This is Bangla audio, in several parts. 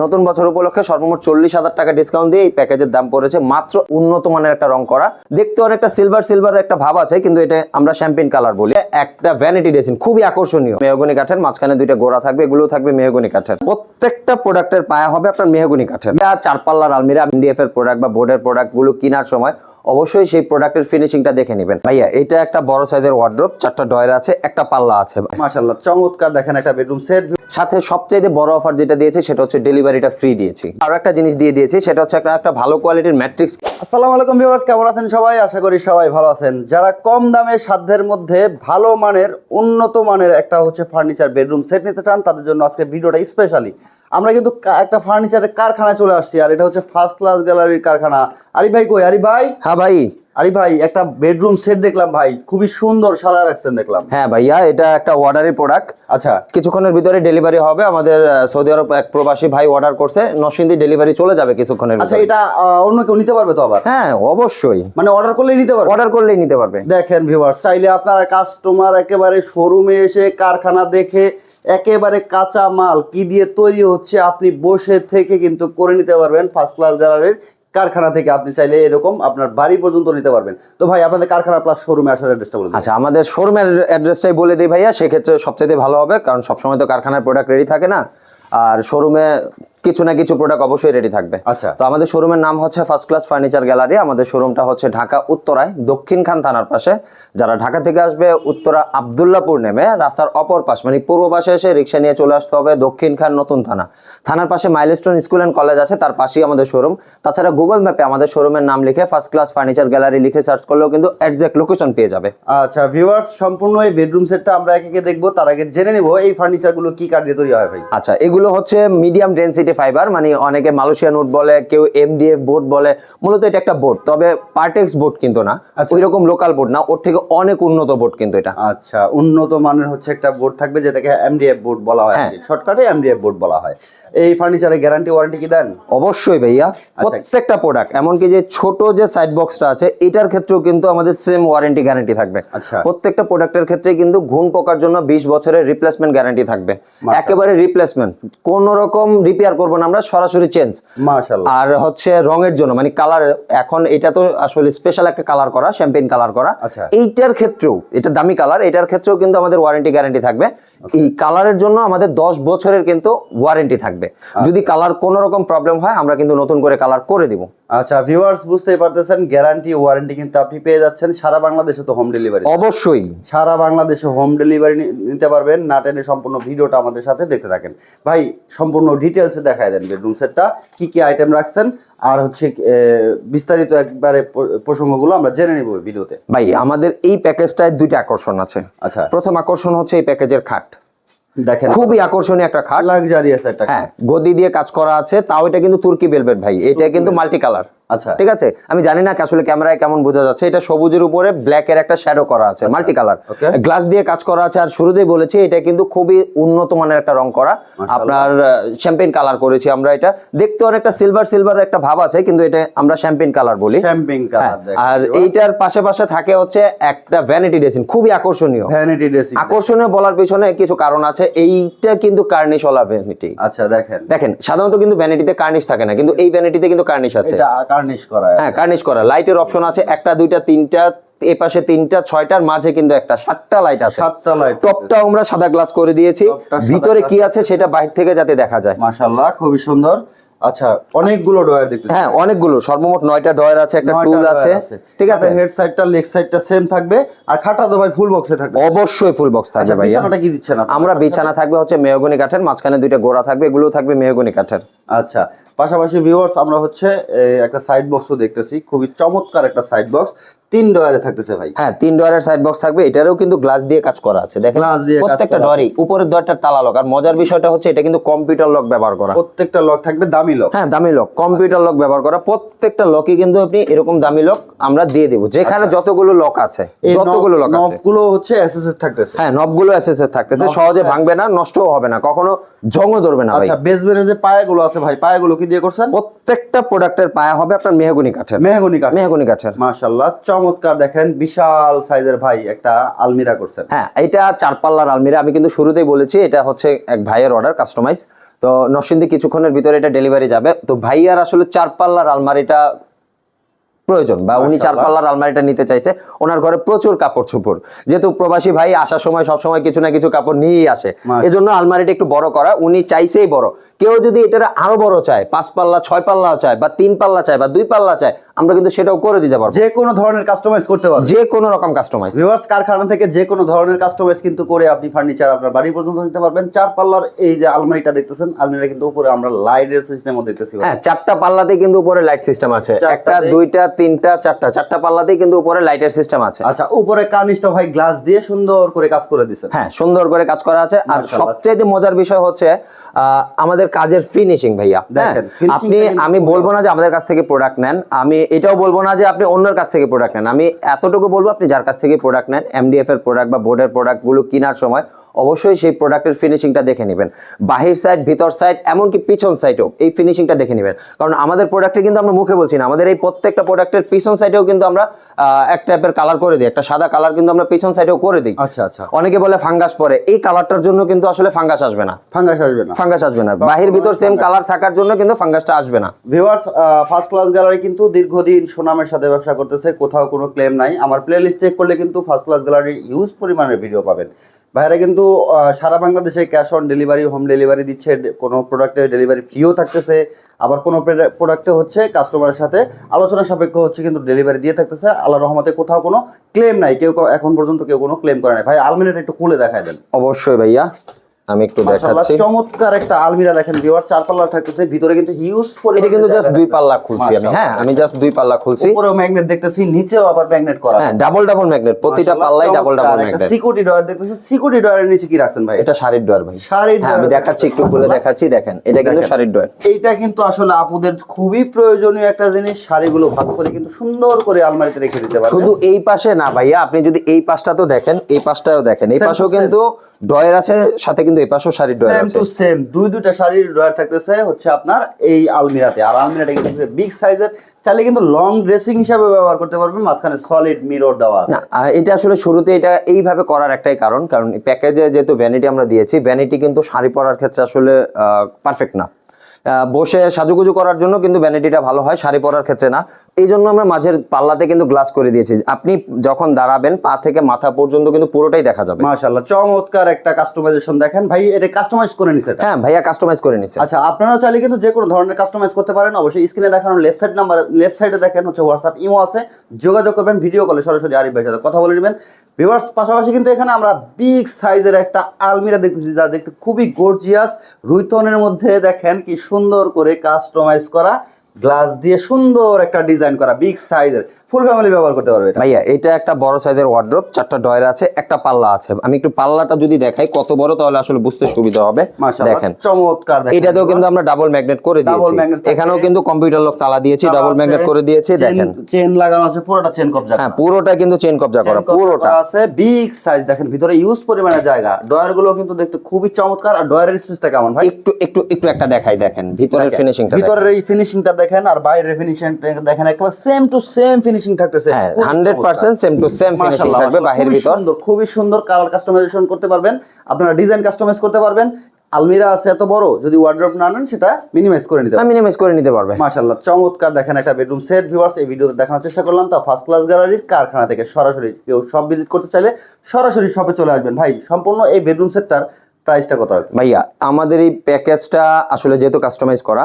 নতুন বছর উপলক্ষে সর্বমোট চল্লিশ হাজার টাকা ডিসকাউন্ট দিয়ে এই প্যাকেজের দাম পড়েছে মাত্র উন্নত মানের একটা রং করা। দেখতে অনেকটা সিলভার সিলভার একটা ভাব আছে, কিন্তু এটা আমরা শ্যাম্পিন কালার বলি। একটা ভ্যানিটি ডেসিন খুবই আকর্ষণীয়। মেহগনি কাঠের, মাঝখানে দুইটা গোড়া থাকবে এগুলো থাকবে মেহগনি কাঠের। প্রত্যেকটা প্রোডাক্টের পায়া হবে আপনার মেহগনি কাঠের। চার পাল্লার আলমিরা এমডিএফ এর প্রোডাক্ট বা বোর্ডের প্রোডাক্টগুলো কেনার সময় অবশ্যই সেই প্রোডাক্টের ফিনিশিংটা দেখে নেবেন। ভাইয়া এটা একটা বড় সাইজের ওয়ার্ড্রোপ চারটা ডয়ার আছে একটা পাল্লা আছে। মাশাআল্লাহ চমৎকার দেখেন একটা বেডরুম সেট সাথে সবচেয়ে বড় অফার যেটা দিয়েছে সেটা হচ্ছে ডেলিভারিটা ফ্রি দিয়েছি। আর একটা জিনিস দিয়ে দিয়েছি সেটা হচ্ছে একটা একটা ভালো কোয়ালিটির ম্যাট্রিক্স আসসালামু আলাইকুম ভিউয়ার্স কেমন আছেন সবাই? আশা করি সবাই ভালো আছেন। যারা কম দামে সাধ্যের মধ্যে ভালো মানের উন্নত মানের একটা হচ্ছে ফার্নিচার বেডরুম সেট নিতে চান তাদের জন্য আজকে ভিডিওটা স্পেশালি আমরা কিন্তু একটা ফার্নিচারের কারখানা চলে আসছি আর এটা হচ্ছে ফার্স্ট ক্লাস গ্যালারির কারখানা। আরি ভাই কই? আরি ভাই? হ্যাঁ ভাই। আরি ভাই একটা বেডরুম সেট দেখলাম ভাই খুবই সুন্দর সাজা রাখছেন দেখলাম। হ্যাঁ ভাইয়া এটা একটা অর্ডারের প্রোডাক্ট আচ্ছা। কিছুক্ষণের ভিতরে ডেলিভারি হবে আমাদের সৌদি আরব এক প্রবাসী ভাই অর্ডার করছে নরসিংদী ডেলিভারি চলে যাবে কিছুক্ষণের আচ্ছা এটা অন্য কেউ নিতে পারবে তো আবার? হ্যাঁ অবশ্যই। মানে অর্ডার করলেই নিতে পারবে? অর্ডার করলেই নিতে পারবে। দেখেন ভিউয়ার্স চাইলে আপনারা কাস্টমার একেবারে শোরুমে এসে কারখানা দেখে একেবারে কাঁচা মাল। কি দিয়ে তৈরি হচ্ছে আপনি বসে থেকে কিন্তু করে নিতে পারবেন। ফার্স্ট ক্লাস গ্যালারির কারখানা থেকে আপনি চাইলে এরকম আপনার বাড়ি পর্যন্ত নিতে পারবেন। তো ভাই, আপনাদের কারখানা প্লাস শোরুমে আসার অ্যাড্রেসটা বলুন আচ্ছা আমাদের শোরুমের অ্যাড্রেসটাই বলে দিই ভাইয়া। সেক্ষেত্রে সবচেয়ে ভালো হবে, কারণ সবসময় তো কারখানার প্রোডাক্ট রেডি থাকে না। আর শোরুমে কিছু না কিছু প্রোডাক্ট অবশ্যই রেডি থাকবে। আচ্ছা। তো আমাদের শোরুমের নাম হচ্ছে ফার্স্ট ক্লাস ফার্নিচার গ্যালারি আমাদের শোরুমটা হচ্ছে ঢাকা উত্তরায় দক্ষিণ খান থানার পাশে। যারা ঢাকা থেকে আসবে উত্তরা আবদুল্লাপুর নেমে রাস্তার অপর পাশ মানে পূর্ব পাশে এসে রিক্সা নিয়ে চলে আসতে হবে দক্ষিণ খান নতুন থানা। থানার পাশে মাইলস্টোন স্কুল অ্যান্ড কলেজ আছে তার পাশেই আমাদের শোরুম তাছাড়া গুগল ম্যাপে আমাদের শোরুমের নাম লিখে ফার্স্ট ক্লাস ফার্নিচার গ্যালারি লিখে সার্চ করলেও কিন্তু একজ্যাক্ট লোকেশন পেয়ে যাবে। আচ্ছা ভিউয়ার্স সম্পূর্ণ এই বেডরুম সেটটা আমরা একে একে দেখব তার আগে জেনে নেব এই ফার্নিচারগুলো কি কাঠ দিয়ে তৈরি হয় ভাই। আচ্ছা এগুলো হচ্ছে মিডিয়াম ডেনসিটি ফাইবার মানে অনেকে মালয়েশিয়ান উড বলে কেউ এমডিএফ বোর্ড বলে মূলত এটা একটা বোর্ড তবে পার্টেক্স বোর্ড কিন্তু না। আচ্ছা। ওই রকম লোকাল বোর্ড না ওর থেকে অনেক উন্নত বোর্ড কিন্তু এটা। আচ্ছা উন্নত মানের হচ্ছে একটা বোর্ড থাকবে যেটাকে এমডিএফ বোর্ড বলা হয় হ্যাঁ। শর্টকাটে এমডিএফ বোর্ড বলা হয়। এই ফার্নিচারের গ্যারান্টি ওয়ারেন্টি কি দেন? অবশ্যই ভাইয়া প্রত্যেকটা প্রোডাক্ট এমনকি যে ছোট যে সাইড বক্সটা আছে এটার ক্ষেত্রেও কিন্তু আমাদের সেম ওয়ারেন্টি গ্যারান্টি থাকবে। আচ্ছা। প্রত্যেকটা প্রোডাক্টের ক্ষেত্রে কিন্তু ঘুণ পোকার জন্য বিশ বছরের রিপ্লেসমেন্ট গ্যারান্টি থাকবে। একেবারে রিপ্লেসমেন্ট কোন রকম রিপেয়ার করব না আমরা সরাসরি চেঞ্জ আর হচ্ছে রঙের জন্য মানে কালার এখন এটা তো আসলে স্পেশাল একটা কালার করা শ্যাম্পেন কালার করা। আচ্ছা। এইটার ক্ষেত্রেও এটা দামি কালার এটার ক্ষেত্রেও কিন্তু আমাদের ওয়ারেন্টি গ্যারান্টি থাকবে। এই কালারের জন্য আমাদের দশ বছরের কিন্তু ওয়ারেন্টি থাকবে। যদি কালার কোনো রকম প্রবলেম হয় আমরা কিন্তু নতুন করে কালার করে দিব। আচ্ছা ভিউয়ার্স বুঝতেই পারতেছেন গ্যারান্টি ওয়ারেন্টি কিন্তু আপনি পেয়ে যাচ্ছেন। সারা বাংলাদেশে তো হোম ডেলিভারি অবশ্যই। সারা বাংলাদেশে হোম ডেলিভারি নিতে পারবেন না টেনে সম্পূর্ণ ভিডিওটা আমাদের সাথে দেখতে থাকেন। ভাই সম্পূর্ণ ডিটেলসে দেখায় দেন বেডরুম সেটটা কি কি আইটেম রাখছেন আর হচ্ছে বিস্তারিত একবারে প্রসঙ্গগুলো আমরা জেনে নিব ভিডিওতে ভাই আমাদের এই প্যাকেজটায় দুইটা আকর্ষণ আছে। আচ্ছা। প্রথম আকর্ষণ হচ্ছে এই প্যাকেজের খাট। দেখেন। খুবই আকর্ষণীয় একটা খাট। লাক্সারিয়াস একটা হ্যাঁ গদি দিয়ে কাজ করা আছে তাও এটা কিন্তু তুর্কি বেলভেট ভাই। এটা কিন্তু মাল্টি কালার আচ্ছা। ঠিক আছে? আমি জানি না আসলে ক্যামেরায় কেমন বোঝা যাচ্ছে। এটা সবুজের উপরে ব্ল্যাক এর একটা শ্যাডো করা আছে মাল্টি কালার গ্লাস দিয়ে কাজ করা আছে আর শুরুতেই বলেছি এটা কিন্তু খুবই উন্নত মানের একটা রং করা। আপনার শ্যাম্পেন কালার করেছি আমরা এটা। দেখতে অনেকটা সিলভার সিলভার একটা ভাব আছে কিন্তু এটা আমরা শ্যাম্পেন কালার বলি। শ্যাম্পিং হ্যাঁ, কালার আর এইটার পাশে পাশে থাকে হচ্ছে একটা ভ্যানিটি ড্রেসিং খুবই আকর্ষণীয়। ভ্যানিটি ড্রেসিং আকর্ষণীয় বলার পিছনে কিছু কারণ আছে এইটা কিন্তু কার্নিশ ওলা ভ্যানিটি আচ্ছা দেখেন। দেখেন সাধারণত কিন্তু ভ্যানিটিতে কার্নিশ থাকে না কিন্তু এই ভ্যানিটিতে কিন্তু কার্নিশ আছে। এটা কার্নিশ করা হ্যাঁ কার্নিশ করা। লাইটের অপশন আছে একটা দুইটা তিনটা এ পাশে তিনটা ছয়টার মাঝে কিন্তু একটা সাতটা লাইট আছে। সাতটা লাইট টপটা আমরা সাদা গ্লাস করে দিয়েছি। ভিতরে কি আছে। সেটা বাইরে থেকে যাতে দেখা যায়। মাশাআল্লাহ খুবই সুন্দর। আচ্ছা অনেকগুলো ডয়ার দেখতেছি। হ্যাঁ অনেকগুলো। সর্বমোট নয়টা ডয়ার আছে একটা টুল আছে। ঠিক আছে? হেড সাইডটা লেগ সাইডটা সেম থাকবে। আর খাটা তো ভাই ফুল বক্সে থাকবে। অবশ্যই ফুল বক্স থাকবে আচ্ছা ভাইয়া। বিছানাটা কি দিচ্ছেন? আমরা বিছানা থাকবে হচ্ছে মেহগনি কাঠের মাঝখানে দুইটা গোড়া থাকবে এগুলো থাকবে মেহগনি কাঠের। আচ্ছা পাশাপাশি ভিউয়ার্স আমরা হচ্ছে একটা সাইড বক্সও দেখতেছি। খুবই চমৎকার একটা সাইড বক্স তিন ডয়ারে থাকতেছে ভাই। হ্যাঁ তিন ডয়ারের সাইড বক্স থাকবে এটারও কিন্তু গ্লাস দিয়ে কাজ করা আছে। দেখেন Glass দিয়ে প্রত্যেকটা ডয়ারই উপরের তালা লক আর মজার বিষয়টা হচ্ছে এটা কিন্তু কম্পিউটার লক ব্যবহার করা। প্রত্যেকটা লক থাকবে দামি লক হ্যাঁ দামি লক কম্পিউটার লক ব্যবহার করা। প্রত্যেকটা কিন্তু আপনি এরকম দামি লক আমরা দিয়ে দেবো। যেখানে যতগুলো লক আছে আচ্ছা। যতগুলো লক আছে। নবগুলো হচ্ছে এসএসএস থাকতেছে। হ্যাঁ নবগুলো এসএসএস থাকতেছে সহজে ভাঙবে না নষ্টও হবে না কখনো জংও ধরবে না ভাই। আচ্ছা যে পায়াগুলো আছে ভাই পায়াগুলো কি দিয়ে করছেন? প্রত্যেকটা প্রোডাক্টের পায়া হবে আপনার মেহগনি কাঠের। মেহগনি কাঠ। মেহগনি কাঠের। মাশাআল্লাহ চমৎকার দেখেন, বিশাল সাইজের ভাই একটা আলমিরা করছেন। হ্যাঁ এটা চার পাল্লার আলমিরা। আমি কিন্তু শুরুতেই বলেছি, এটা হচ্ছে এক ভাইয়ের অর্ডার কাস্টমাইজ তো নরসিংদী কিছুক্ষণের ভিতরে এটা ডেলিভারি যাবে। তো ভাইয়ার আসলে চার পাল্লার আলমারিটা প্রয়োজন বা উনি চার পাল্লার আলমারিটা নিতে চাইছে ওনার ঘরে প্রচুর কাপড় চোপড়। যেহেতু প্রবাসী ভাই আসার সময় সব সময় কিছু না কিছু কাপড় নিয়েই আসে। এজন্য আলমারিটা একটু বড় করা উনি চাইছেই বড়। কেউ যদি এটার আরও বড় চায় পাঁচ পাল্লা ছয় পাল্লা চায় বা তিন পাল্লা চায় বা দুই পাল্লা চায় আমরা কিন্তু সেটাও করে দিতে পারব। যে কোনো ধরনের কাস্টমাইজ করতে পারবেন যে কোনো রকম কাস্টমাইজ ভিউয়ার্স কারখানা থেকে যে কোনো ধরনের কাস্টমাইজ কিন্তু করে আপনি ফার্নিচার আপনার বাড়ি পর্যন্ত নিতে পারবেন। চার পাল্লার এই যে আলমারিটা দেখতেছেন আলমারিটা কিন্তু উপরে আমরা লাইটের সিস্টেমও দেখতেছি। হ্যাঁ চারটা পাল্লাতেই কিন্তু উপরে লাইট সিস্টেম আছে। একটা দুইটা তিনটা চারটা। চারটা পাল্লাতেই কিন্তু উপরে লাইটের সিস্টেম আছে। আচ্ছা উপরে কার্নিশটা ভাই গ্লাস দিয়ে সুন্দর করে কাজ করে দিছেন হ্যাঁ সুন্দর করে কাজ করা আছে। আর সবচেয়ে মজার বিষয় হচ্ছে আমাদের কাজের ফিনিশিং ভাইয়া। হ্যাঁ দেখেন, আপনি আমি বলব না যে আমাদের কাছ থেকে প্রোডাক্ট নেন। আমি এটাও বলব না যে আপনি অন্যের কাছ থেকে প্রোডাক্ট নেন। আমি এতটুকু বলব আপনি যার কাছ থেকে প্রোডাক্ট নেন এমডিএফ এর প্রোডাক্ট বা বোর্ডের প্রোডাক্টগুলো কেনার সময় অবশ্যই সেই প্রোডাক্টের ফিনিশিংটা দেখে নেবেন। বাহির সাইড ভিতর সাইড এমনকি পিছন সাইডেও এই ফিনিশিংটা দেখে নেবেন। কারণ আমাদের প্রোডাক্টে কিন্তু আমরা মুখে বলছি না। আমাদের এই প্রত্যেকটা প্রোডাক্টের পিছন সাইডেও কিন্তু আমরা এক টাইপের কালার করে দিই। একটা সাদা কালার কিন্তু আমরা পিছন সাইডেও করে দিই। আচ্ছা আচ্ছা। অনেকে বলে ফাঙ্গাস পরে। এই কালারটার জন্য কিন্তু আসলে ফাঙ্গাস আসবে না। ফাঙ্গাস আসবে না। ফাঙ্গাস আসবে না। বাহির ভিতর সেম কালার থাকার জন্য কিন্তু ফাঙ্গাসটা আসবে না। ভিউয়ার্স ফার্স্ট ক্লাস গ্যালারি কিন্তু দীর্ঘদিন সুনামের সাথে ব্যবসা করতেছে। কোথাও কোনো ক্লেম নাই। আমার প্লে লিস্ট চেক করলে কিন্তু ফার্স্ট ক্লাস গ্যালারি ইউজ পরিমাণের ভিডিও পাবেন। ভাইরা কিন্তু সারা বাংলাদেশে cash on delivery home delivery দিচ্ছে কোনো প্রোডাক্টে ডেলিভারি ফ্রিও থাকতেছে, আবার কোনো প্রোডাক্টে হচ্ছে কাস্টমারের সাথে আলোচনা সাপেক্ষ হচ্ছে কিন্তু ডেলিভারি দিয়ে থাকতেছে, আল্লাহ রহমতে কোথাও কোনো ক্লেম নাই, কেউ কেউ- এখন পর্যন্ত কেউ কোনো ক্লেম করে নাই। ভাই আলমিনেট একটু খুলে দেখায় দেন। অবশ্যই ভাইয়া। আমি একটু দেখাচ্ছি। চমৎকার একটা আলমিরা দেখেন ভিউয়ার চার পাল্লার থাকতেছে ভিতরে কিন্তু হিউজ এটা কিন্তু জাস্ট দুই পাল্লা খুলছি আমি। হ্যাঁ আমি জাস্ট দুই পাল্লা খুলছি। উপরেও ম্যাগনেট দেখতেছি নিচেও আবার ম্যাগনেট করা হ্যাঁ ডাবল ডাবল ম্যাগনেট প্রতিটা পাল্লাই double double magnet security drawer দেখতেছি সিকিউরিটি ডয়ারের নিচে কি রাখছেন ভাই? এটা শাড়ির ডোয়ার ভাই। শাড়ির হ্যাঁ আমি দেখাচ্ছি একটু খুলে দেখাচ্ছি দেখেন এটা কিন্তু। শাড়ির ডোয়ার এইটা কিন্তু আসলে আপুদের খুবই প্রয়োজনীয় একটা জিনিস শাড়িগুলো ভাগ করে কিন্তু সুন্দর করে আলমারিতে রেখে দিতে পারবেন। শুধু এই পাশে না ভাইয়া আপনি যদি এই পাশটা তো দেখেন এই পাশটাও দেখেন। এই পাশেও কিন্তু ডয়ের আছে সাথে কিন্তু এই পাশেও শাড়ির সেম আছে। টু সেম দুই দুইটা শাড়ির ড্রয়ার থাকতেছে হচ্ছে আপনার এই আলমিরাতে। আর আলমিরাটা কিন্তু বিগ সাইজের চাইলে কিন্তু লং ড্রেসিং হিসাবে ব্যবহার করতে পারবেন মাঝখানে সলিড মিরর দেওয়া আছে। না এটা আসলে শুরুতে এটা এইভাবে করার একটাই কারণ কারণ প্যাকেজে যেহেতু ভ্যানিটি আমরা দিয়েছি ভ্যানিটি কিন্তু শাড়ি পরার ক্ষেত্রে আসলে পারফেক্ট না। বসে সাজুগুজু করার জন্য কিন্তু ভ্যানিটিটা ভালো হয় শাড়ি পরার ক্ষেত্রে না। এই জন্য আমরা মাঝের পাল্লাতে কিন্তু গ্লাস করে দিয়েছি। আপনি যখন দাঁড়াবেন পা থেকে মাথা পর্যন্ত কিন্তু পুরোটাই দেখা যাবে। মাশাআল্লাহ চমৎকার একটা কাস্টমাইজেশন দেখেন। ভাই এটা কাস্টমাইজ করে নিছে এটা? হ্যাঁ ভাইয়া কাস্টমাইজ করে নিচ্ছে আচ্ছা আপনারা চাইলে কিন্তু যে কোনো ধরনের কাস্টমাইজ করতে পারেন। অবশ্যই স্ক্রিনে দেখানো লেফট সাইড নাম্বার লেফট সাইডে দেখেন হচ্ছে হোয়াটসঅ্যাপ ইমো আছে। যোগাযোগ করবেন ভিডিও কলে সরাসরি আরিফ ভাইয়ের সাথে কথা বলে নেবেন। ভিউয়ার্স পাশাপাশি কিন্তু এখানে আমরা বিগ সাইজের একটা আলমিরা দেখতেছি, যা দেখতে খুবই গর্জিয়াস রুইথনের মধ্যে দেখেন কি সুন্দর করে কাস্টমাইজ করা। গ্লাস দিয়ে সুন্দর একটা ডিজাইন করা বিগ সাইজের ফুল ফ্যামিলি ব্যবহার করতে পারবে ভাইয়া এটা একটা বড় সাইজের ওয়ার্ড্রপ চারটা ডয়ের আছে একটা পাল্লা আছে। আমি একটু পাল্লাটা যদি দেখাই কত বড় তাহলে আসলে বুঝতে সুবিধা হবে। দেখেন। চমৎকার এটাতেও কিন্তু আমরা ডাবল ম্যাগনেট করে দিয়েছি। এখানেও কিন্তু কম্পিউটার লক তালা দিয়েছি ডাবল ম্যাগনেট করে দিয়েছি দেখেন। চেন লাগানো আছে পুরোটা চেন কবজা হ্যাঁ পুরোটা কিন্তু চেন কবজা করা পুরোটা। আছে বিগ সাইজ দেখেন ভিতরে ইউজ পরিমাণে জায়গা। ডয়ারগুলো কিন্তু দেখতে খুবই চমৎকার আর ডয়ারের স্পেসটা কেমন ভাই? একটু একটু একটু একটা দেখাই দেখেন ভিতরের ফিনিশিংটা ভিতরের এই ফিনিশিংটা দেখেন আর বাইরের ফিনিশিংটা দেখেন একেবারে সেম টু সেম ফিনিশিং থাকতেছে। হ্যাঁ খুবই হান্ড্রেড চমৎকার। Percent same to same finishing থাকবে মাশাআল্লাহ, বাহির ভিতর। সুন্দর খুবই সুন্দর কালার কাস্টমাইজেশন করতে পারবেন। আপনারা ডিজাইন কাস্টমাইজ করতে পারবেন। আলমিরা আছে এত বড় যদি ওয়ার্ড্রপ না নেন সেটা মিনিমাইজ করে নিতে পারবেন। মিনিমাইজ করে নিতে পারবে। মাশাল্লাহ চমৎকার দেখেন একটা বেডরুম সেট ভিউয়ার্স এই ভিডিওতে দেখানোর চেষ্টা করলাম। তা ফার্স্ট ক্লাস গ্যালারির কারখানা থেকে সরাসরি কেউ সব ভিজিট করতে চাইলে সরাসরি শপে চলে আসবেন। ভাই সম্পূর্ণ এই বেডরুম সেটটার প্রাইসটা কত রাখছে ভাইয়া আমাদের এই প্যাকেজটা আসলে যেহেতু কাস্টমাইজ করা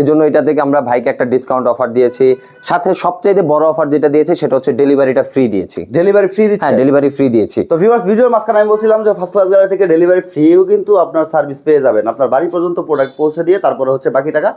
এই জন্য এটা থেকে আমরা ভাইকে একটা ডিসকাউন্ট অফার দিয়েছি। সাথে সবচেয়ে বড় অফার যেটা দিয়েছি সেটা হচ্ছে ডেলিভারিটা ফ্রি দিয়েছি। ডেলিভারি ফ্রি দিচ্ছি? হ্যাঁ ডেলিভারি ফ্রি দিয়েছি। তো ভিউয়ার্স ভিডিওর মাঝখানে আমি বলছিলাম যে ফার্স্ট ক্লাস গ্যালারি থেকে ডেলিভারি ফ্রিও কিন্তু আপনার সার্ভিস পেয়ে যাবেন। আপনার বাড়ি পর্যন্ত প্রোডাক্ট পৌঁছে দিয়ে তারপরে হচ্ছে বাকি টাকা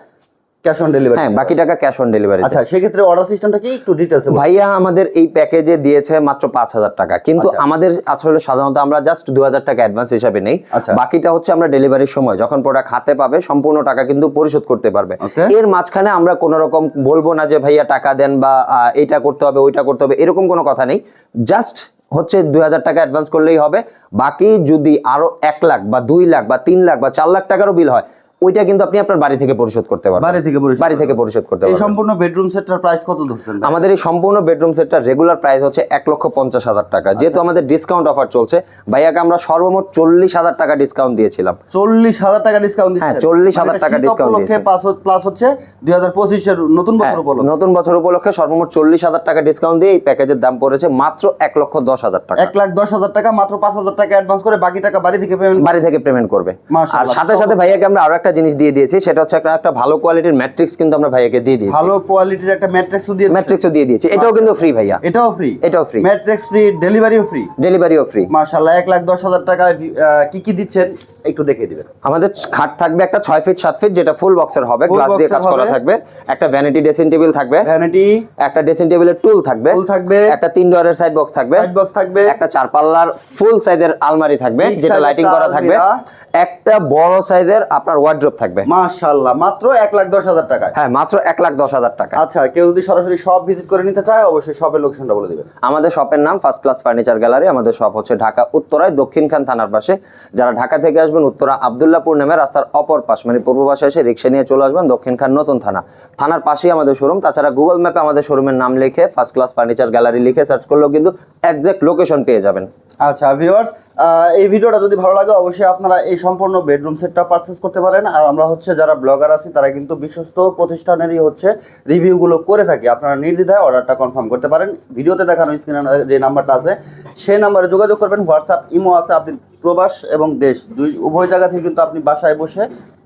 ক্যাশ অন ডেলিভারি হ্যাঁ বাকি টাকা ক্যাশ অন ডেলিভারি আচ্ছা সেক্ষেত্রে অর্ডার সিস্টেমটা কি একটু ডিটেলসে ভাইয়া আমাদের এই প্যাকেজে দিয়েছে মাত্র পাঁচ হাজার টাকা। কিন্তু আচ্ছা। আমাদের আসলে সাধারণত আমরা জাস্ট দু হাজার টাকা অ্যাডভান্স হিসাবে নেই। আচ্ছা। বাকিটা হচ্ছে আমরা ডেলিভারির সময়। যখন প্রোডাক্ট হাতে পাবে সম্পূর্ণ টাকা কিন্তু পরিশোধ করতে পারবে। এর মাঝখানে আমরা কোনো রকম বলব না যে ভাইয়া টাকা দেন বা এইটা করতে হবে ওইটা করতে হবে এরকম কোনো কথা নেই। জাস্ট হচ্ছে দুই হাজার টাকা অ্যাডভান্স করলেই হবে। বাকি যদি আরও এক লাখ বা দুই লাখ বা তিন লাখ বা চার লাখ টাকারও বিল হয় ওইটা কিন্তু আপনি আপনার বাড়ি থেকে পরিশোধ করতে পারবেন। বাড়ি থেকে পরিশোধ বাড়ি থেকে পরিশোধ করতে এই পারবেন। সম্পূর্ণ বেডরুম সেটটার প্রাইস কত ধরছেন আমাদের এই সম্পূর্ণ বেডরুম সেটটার রেগুলার প্রাইস হচ্ছে এক লক্ষ পঞ্চাশ হাজার টাকা। আচ্ছা। যেহেতু আমাদের ডিসকাউন্ট অফার চলছে ভাইয়াকে আমরা সর্বমোট চল্লিশ হাজার টাকা ডিসকাউন্ট দিয়েছিলাম। চল্লিশ হাজার টাকা ডিসকাউন্ট হ্যাঁ, 40,000 টাকা discount উপলক্ষে দিয়েছে। প্লাস হচ্ছে দুই হাজার পঁচিশের নতুন বছর হ্যাঁ, উপলক্ষে। নতুন বছর উপলক্ষে সর্বমোট চল্লিশ হাজার টাকা ডিসকাউন্ট দিয়ে এই প্যাকেজের দাম পড়েছে মাত্র এক লক্ষ দশ হাজার টাকা। এক লাখ দশ হাজার টাকা মাত্র পাঁচ হাজার টাকা অ্যাডভান্স করে বাকি টাকা বাড়ি থেকে পেমেন্ট বাড়ি থেকে পেমেন্ট করবে। আর। সাথে সাথে ভাইয়াকে আমরা আরও একটা জিনিস দিয়ে দিয়েছি সেটা হচ্ছে একটা একটা ভালো কোয়ালিটির ম্যাট্রিক্স কিন্তু আমরা ভাইয়াকে দিয়ে দিয়েছি। ভালো কোয়ালিটির একটা ম্যাট্রিক্সও দিয়ে। ম্যাট্রিক্সও দিয়ে দিয়েছি। এটাও কিন্তু ফ্রি ভাইয়া। এটাও ফ্রি এটাও ফ্রি ম্যাট্রিক্স ফ্রি ডেলিভারিও ফ্রি ডেলিভারিও ফ্রি মাশাআল্লাহ এক লাখ দশ হাজার টাকায় কি কি দিচ্ছেন? একটু দেখিয়ে দিবেন। আমাদের খাট থাকবে একটা ছয় ফিট সাত ফিট যেটা ফুল বক্সের হবে। গ্লাস দিয়ে কাজ করা থাকবে। একটা ভ্যানিটি ড্রেসিং টেবিল থাকবে। ভ্যানিটি একটা ড্রেসিং টেবিলের টুল থাকবে। ফুল থাকবে। একটা তিন ডোয়ারের সাইড বক্স থাকবে। সাইড বক্স থাকবে। একটা চার পাল্লার ফুল সাইজের আলমারি থাকবে যেটা লাইটিং করা থাকবে। একটা বড় সাইজের আপনার ওয়ার্ড্রোপ থাকবে। মাশাআল্লাহ মাত্র এক লাখ দশ হাজার টাকা হ্যাঁ মাত্র এক লাখ দশ হাজার টাকা আচ্ছা কেউ যদি সরাসরি সব ভিজিট করে নিতে চায় অবশ্যই শপের লোকেশনটা বলে দিবেন। আমাদের শপের নাম ফার্স্ট ক্লাস ফার্নিচার গ্যালারি আমাদের শপ হচ্ছে ঢাকা উত্তরায় দক্ষিণখান থানার পাশে। যারা ঢাকা থেকে আসবেন উত্তরা আবদুল্লাপুর নামে রাস্তার অপর পাশ মানে পূর্ব পাশে এসে রিক্সা নিয়ে চলে আসবেন দক্ষিণখান নতুন থানা। থানার পাশেই আমাদের শোরুম তাছাড়া গুগল ম্যাপে আমাদের শোরুমের নাম লিখে ফার্স্ট ক্লাস ফার্নিচার গ্যালারি লিখে সার্চ করলেও কিন্তু একজ্যাক্ট লোকেশন পেয়ে যাবেন। আচ্ছা ভিউয়ার্স এই ভিডিওটা যদি ভালো লাগে অবশ্যই আপনারা এই সম্পূর্ণ বেডরুম সেটটা পারচেস করতে পারেন। আর আমরা হচ্ছে যারা ব্লগার আছি, তারা কিন্তু বিশ্বস্ত প্রতিষ্ঠানেরই হচ্ছে রিভিউগুলো করে থাকি। আপনারা নির্দ্বিধায় অর্ডারটা কনফার্ম করতে পারেন। ভিডিওতে দেখানো স্ক্রিনে যে নাম্বারটা আছে, সেই নাম্বারে যোগাযোগ করবেন। হোয়াটসঅ্যাপ ইমো আছে আপনি প্রবাস এবং দেশ। দুই, উভয় জায়গা থেকে কিন্তু আপনি বাসায় বসে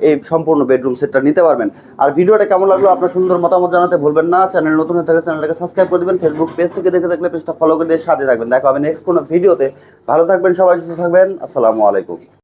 এই সম্পূর্ণ বেডরুম সেটটা নিতে পারবেন। আর ভিডিওটা কেমন লাগল আপনার সুন্দর মতামত জানাতে ভুলবেন না। চ্যানেল নতুন হয়ে থাকলে চ্যানেলটাকে সাবস্ক্রাইব করে দিবেন। ফেসবুক পেজ থেকে দেখে থাকলে পেজটা ফলো করে দিয়ে সাথে থাকবেন। দেখা হবে নেক্সট কোনো ভিডিওতে। ভালো থাকবেন সবাই, সুস্থ থাকবেন। আসসালামু আলাইকুম।